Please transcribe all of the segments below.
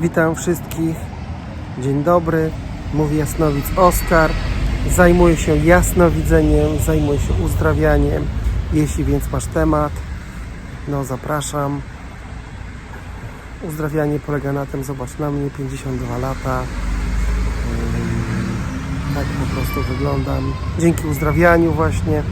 Witam wszystkich. Dzień dobry. Mówi jasnowic Oskar. Zajmuję się jasnowidzeniem, zajmuję się uzdrawianiem. Jeśli więc masz temat, no zapraszam. Uzdrawianie polega na tym, zobacz na mnie, 52 lata. Ym, Tak po prostu wyglądam. Dzięki uzdrawianiu właśnie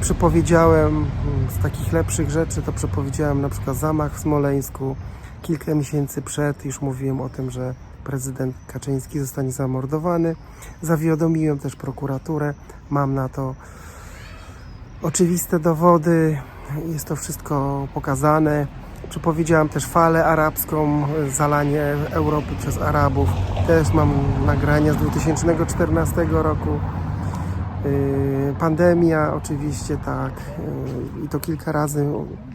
Przepowiedziałem mm, z takich lepszych rzeczy, to przepowiedziałem na przykład zamach w Smoleńsku. Kilka miesięcy przed już mówiłem o tym, że prezydent Kaczyński zostanie zamordowany. Zawiadomiłem też prokuraturę. Mam na to oczywiste dowody. Jest to wszystko pokazane. Przepowiedziałem też falę arabską, e, zalanie Europy przez Arabów. Też mam nagrania z 2014 roku. Yy, Pandemia oczywiście tak yy, i to kilka razy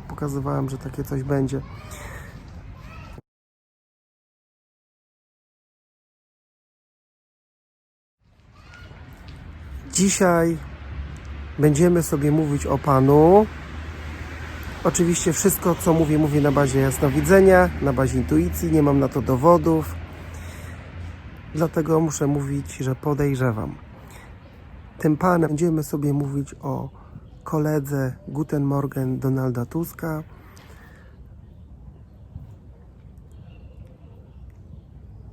pokazywałem, że takie coś będzie. Dzisiaj będziemy sobie mówić o Panu. Oczywiście wszystko, co mówię, mówię na bazie jasnowidzenia, na bazie intuicji, nie mam na to dowodów. Dlatego muszę mówić, że podejrzewam. Tym panem będziemy sobie mówić o koledze Guten Morgen Donalda Tuska.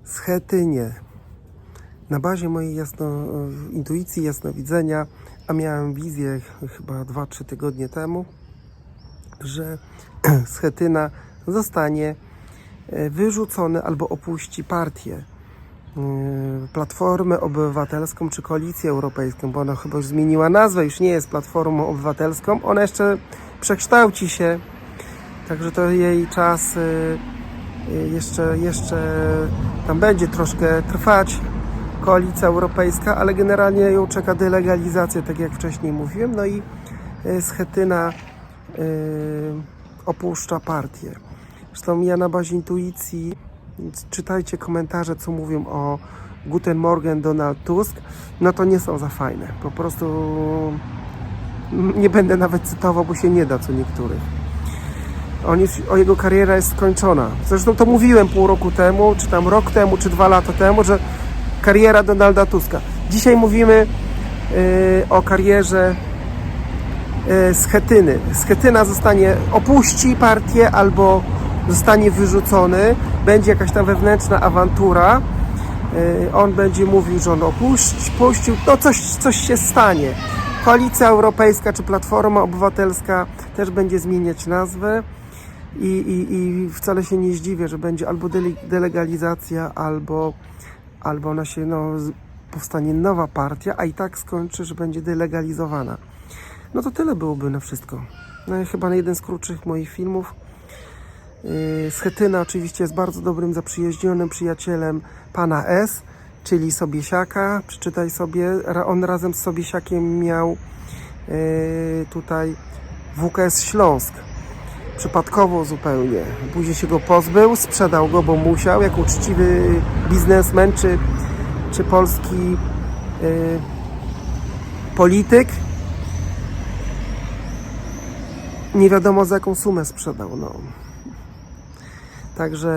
Schetynie. Na bazie mojej jasno, intuicji, jasnowidzenia, a miałem wizję ch- chyba 2-3 tygodnie temu, że Schetyna zostanie e, wyrzucony albo opuści partię. Yy, Platformę Obywatelską czy Koalicję Europejską, bo ona chyba już zmieniła nazwę, już nie jest Platformą Obywatelską, ona jeszcze przekształci się, także to jej czas yy, yy, jeszcze, jeszcze tam będzie troszkę trwać Koalicja Europejska, ale generalnie ją czeka delegalizacja, tak jak wcześniej mówiłem, no i Schetyna opuszcza partię. Zresztą ja na bazie intuicji więc czytajcie komentarze, co mówią o Guten Morgen Donald Tusk, no to nie są za fajne. Po prostu nie będę nawet cytował, bo się nie da co niektórych. On jest, o jego kariera jest skończona. Zresztą to mówiłem pół roku temu, czy tam rok temu, czy dwa lata temu, że kariera Donalda Tuska. Dzisiaj mówimy yy, o karierze yy, Schetyny. Schetyna zostanie, opuści partię albo zostanie wyrzucony, będzie jakaś tam wewnętrzna awantura, Yy, on będzie mówił, że on opuść, puścił, no coś, coś się stanie. Koalicja Europejska czy Platforma Obywatelska też będzie zmieniać nazwę i, i, i wcale się nie zdziwię, że będzie albo dele- delegalizacja, albo, albo ona się, no, powstanie nowa partia, a i tak skończy, że będzie delegalizowana. No to tyle byłoby na wszystko. No chyba na jeden z krótszych moich filmów. Schetyna oczywiście jest bardzo dobrym, zaprzyjaźnionym przyjacielem pana S, czyli Sobiesiaka. Przeczytaj sobie, on razem z Sobiesiakiem miał yy, tutaj WKS Śląsk. Przypadkowo zupełnie. Później się go pozbył, sprzedał go, bo musiał, jako uczciwy biznesmen czy, czy polski yy, polityk. Nie wiadomo za jaką sumę sprzedał. No. Także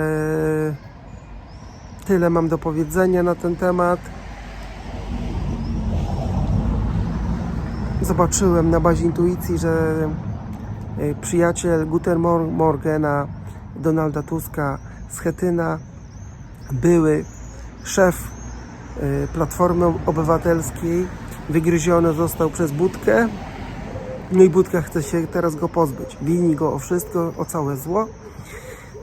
tyle mam do powiedzenia na ten temat. Zobaczyłem na bazie intuicji, że y, przyjaciel Guten Mor- Morgena, Donalda Tuska, Schetyna, były szef y, Platformy Obywatelskiej, wygryziony został przez Budkę. No i Budka chce się teraz go pozbyć. Wini go o wszystko, o całe zło.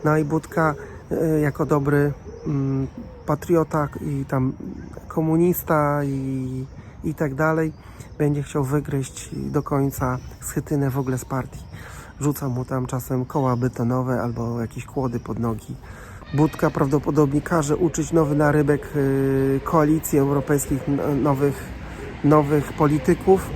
No i Budka e, jako dobry mm, patriota i tam komunista i, i tak dalej będzie chciał wygryźć do końca schytynę w ogóle z partii. Rzuca mu tam czasem koła betonowe albo jakieś kłody pod nogi. Budka prawdopodobnie każe uczyć nowy narybek y, koalicji europejskich nowych, nowych polityków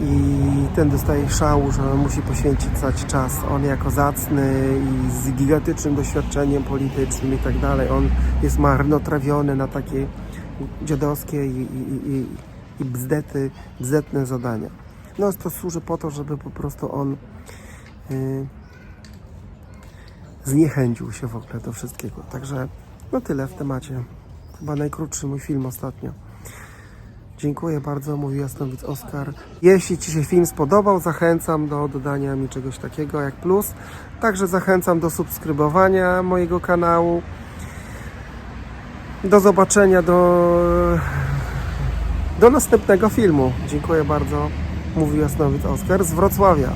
i ten dostaje szału, że musi poświęcić cały czas. On jako zacny i z gigantycznym doświadczeniem politycznym i tak dalej, on jest marnotrawiony na takie dziadowskie i, i, i, i bzdety, bzdetne zadania. No to służy po to, żeby po prostu on y, zniechęcił się w ogóle do wszystkiego. Także no tyle w temacie. Chyba najkrótszy mój film ostatnio. Dziękuję bardzo, mówi jasnowidz Oskar. Jeśli Ci się film spodobał, zachęcam do dodania mi czegoś takiego jak plus. Także zachęcam do subskrybowania mojego kanału. Do zobaczenia, do, do następnego filmu. Dziękuję bardzo, mówi jasnowidz Oskar z Wrocławia.